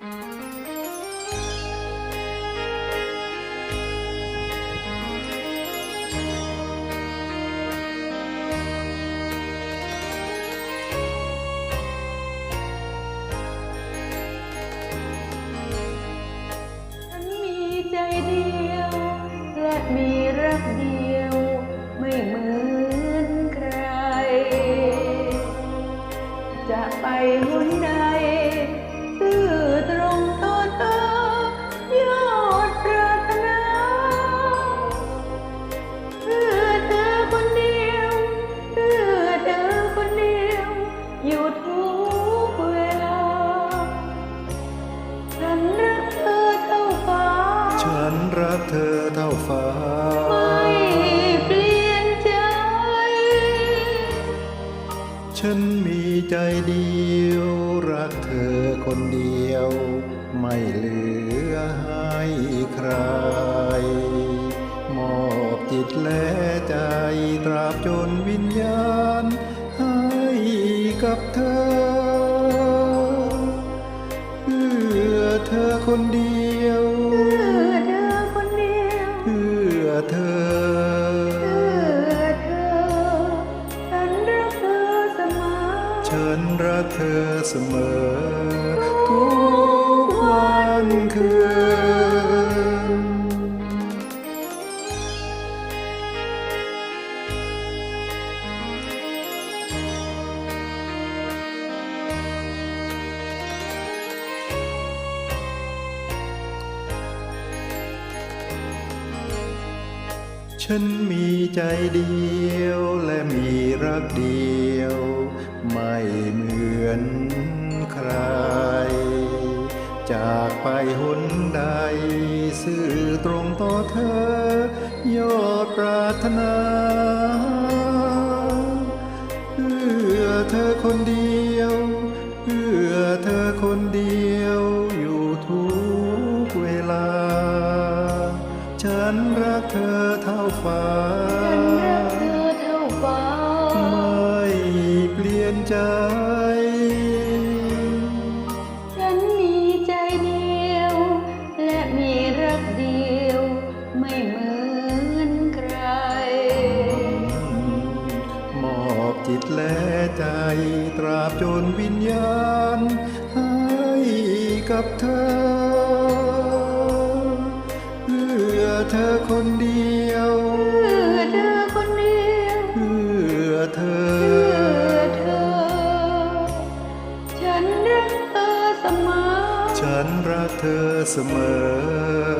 ฉันมีใจเดียวและมี อยู่ทุกเวลา ฉันรักเธอเท่าฟ้า ฉันรักเธอเท่าฟ้า ไม่เปลี่ยนใจ ฉันมีใจเดียว รักเธอคนเดียว ไม่เหลือให้ใคร มอบจิตและใจตราบจนวิญญาณ เธอคนเดียว เพื่อเธอคนเดียวเพื่อเธอเพื่อเธอฉันรักเธอเสมอฉันรักเธอเสมอ ทุกวันคืน ฉันมีใจเดียวและมีรักเดียว ไม่เหมือนใคร จากไปหนใดสื่อตรงต่อเธอยอดปรารถนา เพื่อเธอคนดี นรักเธอเท่าฟ้า ฉันรักเธอเท่าฟ้า ไม่เปลี่ยนใจ ฉันมีใจเดียว และมีรักเดียว ไม่เหมือนใคร มอบจิตและใจตราบจนวิญญาณให้กับเธอ เธอคนเดียว เพื่อเธอคนเดียวเพื่อเธอ เพื่อเธอ ฉันรักเธอเสมอ ฉันรักเธอเสมอทุ